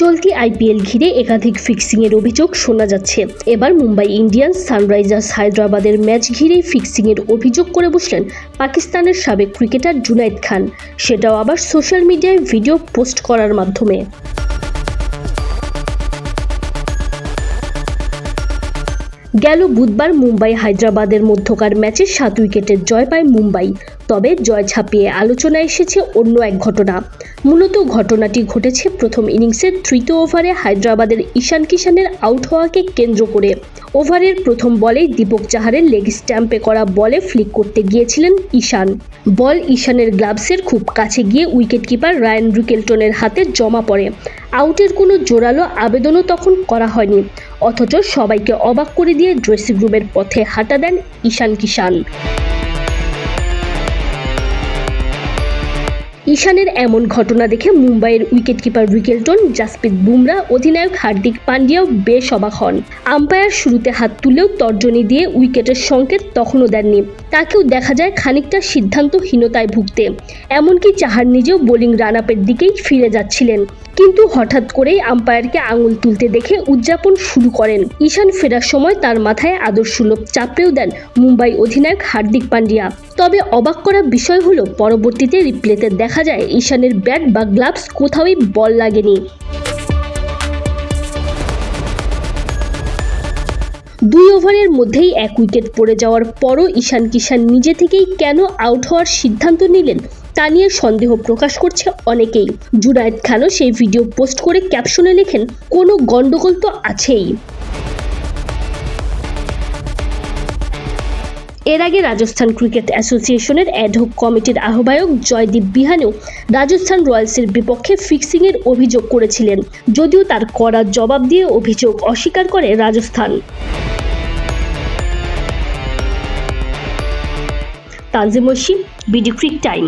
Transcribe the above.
চলতি আইপিএল ঘিরে একাধিক ফিক্সিংয়ের অভিযোগ শোনা যাচ্ছে। এবার মুম্বাই ইন্ডিয়ান্স, সানরাইজার্স হায়দ্রাবাদের ম্যাচ ঘিরে ফিক্সিংয়ের অভিযোগ করে বসলেন পাকিস্তানের সাবেক ক্রিকেটার জুনাইদ খান। সেটাও আবার সোশ্যাল মিডিয়ায় ভিডিও পোস্ট করার মাধ্যমে। গেল বুধবার মুম্বাই হায়দ্রাবাদের মধ্যকার ম্যাচে সাত উইকেটের জয় পায় মুম্বাই। তবে জয় ছাপিয়ে আলোচনায় এসেছে অন্য এক ঘটনা। মূলত ঘটনাটি ঘটেছে প্রথম ইনিংসের তৃতীয় ওভারে হায়দ্রাবাদের ঈশান কিষানের আউট হওয়াকে কেন্দ্র করে। ওভারের প্রথম বলেই দীপক চাহারের লেগ স্ট্যাম্পে করা বলে ফ্লিক করতে গিয়েছিলেন ঈশান। বল ঈশানের গ্লাভসের খুব কাছে গিয়ে উইকেট কিপার রায়ান রিকেলটনের হাতে জমা পড়ে। আউটের কোনো জোরালো আবেদনও তখন করা হয়নি। অথচ সবাইকে অবাক করে দিয়ে ড্রেসিং রুমের পথে হাঁটা দেন ঈশান কিষান ঈশানের এমন ঘটনা দেখে মুম্বাইয়ের উইকেটকিপার রিকেলটন, জাসপ্রীত বুমরা, অধিনায়ক হার্দিক পান্ডিয়াও বেশ অবাক হন। আম্পায়ার শুরুতে হাত তুলেও তর্জনী দিয়ে উইকেটের সংকেত তখনও দেননি। তাকেও দেখা যায় খানিকটা সিদ্ধান্তহীনতায় ভুগতে। এমনকি চাহার নিজেও বোলিং রান আপের দিকেই ফিরে যাচ্ছিলেন। কিন্তু হঠাৎ করেই আম্পায়ারকে আঙুল তুলতে দেখে উদযাপন শুরু করেন। ঈশান ফেরার সময় তার মাথায় আদর্শলোভ চাপড়েও দেন মুম্বাই অধিনায়ক হার্দিক পান্ডিয়া। তবে অবাক করা বিষয় হলো, পরবর্তীতে রিপ্লেতে দেখা যায় ঈশানের ব্যাট বা গ্লাভস কোথাওই বল লাগেনি। দুই ওভারের মধ্যেই এক উইকেট পড়ে যাওয়ার পরও ঈশান কিষান নিজে থেকেই কেন আউট হওয়ার সিদ্ধান্ত নিলেন তা নিয়ে সন্দেহ প্রকাশ করছে অনেকেই। জুনায়েদ খানও সেই ভিডিও পোস্ট করে ক্যাপশনে লেখেন, কোনো গন্ডগোল তো আছেই। এর আগে রাজস্থান ক্রিকেট অ্যাসোসিয়েশনের অ্যাডহক কমিটির আহ্বায়ক জয়দীপ বিহানেও রাজস্থান রয়্যালসের বিপক্ষে ফিক্সিংয়ের অভিযোগ করেছিলেন, যদিও তার করার জবাব দিয়ে অভিযোগ অস্বীকার করে Rajasthan. Tanjim BD crick time.